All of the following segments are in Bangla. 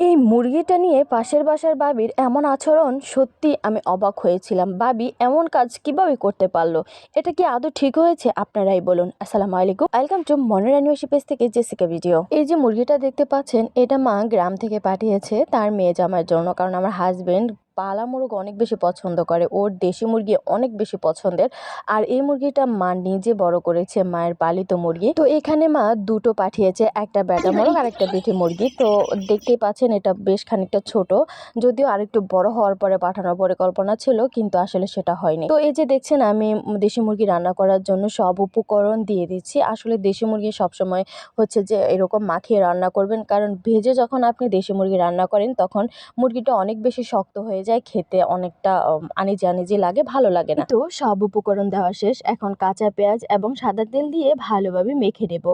এই মুরগিটা নিয়ে পাশের বাসার বাবির এমন আচরণ সত্যি আমি অবাক হয়েছিলাম। বাবি এমন কাজ কীভাবে করতে পারল? এটা কি আদৌ ঠিক হয়েছে? আপনারাই বলুন। আসসালামু আলাইকুম। ওয়েলকাম টু মনের অ্যানিভার্সি পেজ থেকে জেসিকা ভিডিও এই যে মুরগিটা দেখতে পাচ্ছেন, এটা মা গ্রাম থেকে পাঠিয়েছে তার মেয়ে জামার জন্য, কারণ আমার হাজবেন্ড পালা মুরগ অনেক বেশি পছন্দ করে, ওর দেশি মুরগি অনেক বেশি পছন্দের। আর এই মুরগিটা মা নিজে বড় করেছে, মায়ের পালিত মুরগি। তো এখানে মা দুটো পাঠিয়েছে, একটা ব্যাটা মুরগ আর একটা বেটে মুরগি। তো দেখতেই পাচ্ছেন এটা বেশ খানিকটা ছোট। যদিও আরেকটু বড় হওয়ার পরে পাঠানোর পরিকল্পনা ছিল, কিন্তু আসলে সেটা হয়নি। তো এই যে দেখছেন, আমি দেশি মুরগি রান্না করার জন্য সব উপকরণ দিয়ে দিচ্ছি। আসলে দেশি মুরগি সবসময় হচ্ছে যে এরকম মাখিয়ে রান্না করবেন। কারণ ভেজে যখন আপনি দেশি মুরগি রান্না করেন, তখন মুরগিটা অনেক বেশি শক্ত হয়ে যায় খেতে অনেকটা আনিজি আনিজি লাগে ভালো লাগে না। তো সব উপকরণ দেওয়া শেষ এখন কাঁচা পেঁয়াজ এবং সাদা তেল দিয়ে ভালোভাবে মেখে নেব।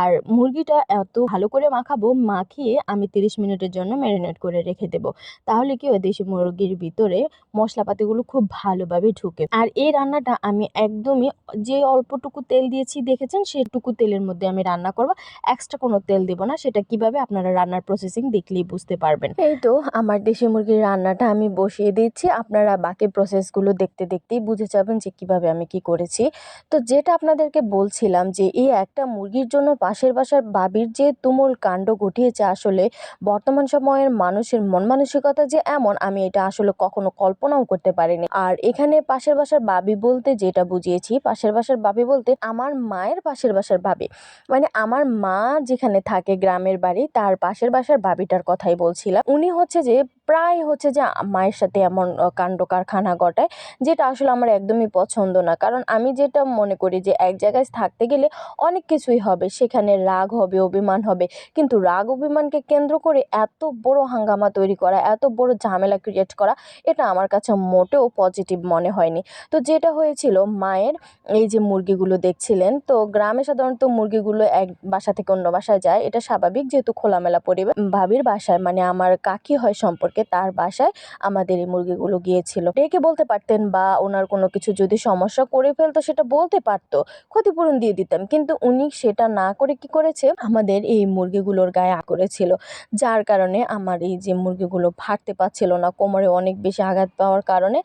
আর মুরগিটা এত ভালো করে মাখাবো মাখিয়ে আমি তিরিশ মিনিটের জন্য ম্যারিনেট করে রেখে দেব। তাহলে কি ওই দেশি মুরগির ভিতরে মশলাপাতিগুলো খুব ভালোভাবে ঢুকে। আর এই রান্নাটা আমি একদমই যে অল্পটুকু তেল দিয়েছি দেখেছেন? সেটুকু তেলের মধ্যে আমি রান্না করব। এক্সট্রা কোনো তেল দেবো না সেটা কীভাবে আপনারা রান্নার প্রসেসিং দেখলেই বুঝতে পারবেন। এই তো আমার দেশি মুরগির রান্নাটা আমি বসিয়ে দিচ্ছি। আপনারা বাকি প্রসেসগুলো দেখতে দেখতেই বুঝে যাবেন যে কীভাবে আমি কি করেছি। তো যেটা আপনাদেরকে বলছিলাম যে এই একটা মুরগির জন্য পাশের বাসার বাবির যে তুমুল কাণ্ড ঘটিয়েছে আসলে বর্তমান সময়ের মানুষের মন মানসিকতা যে এমন, আমি এটা আসলে কখনো কল্পনাও করতে পারিনি। আর এখানে পাশের বাসার বাবি বলতে যেটা বুঝিয়েছি, পাশের বাসার বাবি বলতে আমার মায়ের পাশের বাসার বাবি। মানে আমার মা যেখানে থাকে গ্রামের বাড়ি, তার পাশের বাসার বাবিটার কথাই বলছিলাম। উনি হচ্ছে যে প্রায় হচ্ছে যে মায়ের সাথে এমন কাণ্ড কারখানা ঘটায়, যেটা আসলে আমার একদমই পছন্দ না। কারণ আমি যেটা মনে করি যে, এক জায়গায় থাকতে গেলে অনেক কিছুই হবে। সেখানে রাগ হবে, অভিমান হবে। কিন্তু রাগ, অভিমানকে কেন্দ্র করে এত বড় হাঙ্গামা তৈরি করা, এত বড় ঝামেলা ক্রিয়েট করা, এটা আমার কাছে মোটেও পজিটিভ মনে হয়নি। তো যেটা হয়েছিল, মায়ের এই যে মুরগিগুলো দেখছিলেন, তো গ্রামে সাধারণত মুরগিগুলো এক বাসা থেকে অন্য বাসায় যায়। এটা স্বাভাবিক, যেহেতু খোলামেলা পরিবেশ। ভাবির বাসায় মানে আমার কাকি হয় সম্পর্কে, তার বাসায় আমাদের এই মুরগিগুলো গিয়েছিল। ডেকে বলতে পারতেন বা ওনার কোনো কিছু যদি সমস্যা করে ফেলতো, সেটা বলতে পারতো, ক্ষতিপূরণ দিয়ে দিতাম কিন্তু উনি সেটা না করে কি করেছে? আমাদের এই মুরগিগুলোর গায়ে করেছিল, যার কারণে আমার এই যে মুরগিগুলো ফাটতে পারছিল না, কোমরে অনেক বেশি আঘাত পাওয়ার কারণে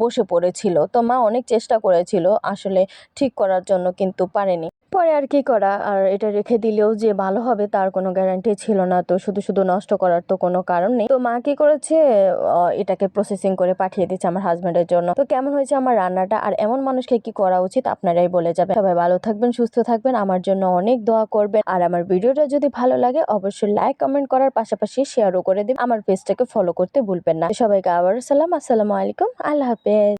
বসে পড়েছিল। তো মা অনেক চেষ্টা করেছিল, আসলে ঠিক করার জন্য কিন্তু পারেনি। পরে আর কি করা? আর এটা রেখে দিলেও যে ভালো হবে, তার কোনো গ্যারান্টি ছিল না। তো শুধু শুধু নষ্ট করার তো কোনো কারণ নেই। তো মা কি করেছে? এটাকে প্রসেসিং করে পাঠিয়ে দিচ্ছে আমার হাজব্যান্ডের জন্য। তো কেমন হয়েছে আমার রান্নাটা আর এমন মানুষকে কি করা উচিত আপনারাই বলে যাবেন। সবাই ভালো থাকবেন, সুস্থ থাকবেন, আমার জন্য অনেক দোয়া করবেন। আর আমার ভিডিওটা যদি ভালো লাগে, অবশ্যই লাইক কমেন্ট করার পাশাপাশি শেয়ারও করে দিন আমার পেজটাকে ফলো করতে ভুলবেন না। সবাইকে আবার সালাম, আসসালামু আলাইকুম, আল্লাহ হাফেজ।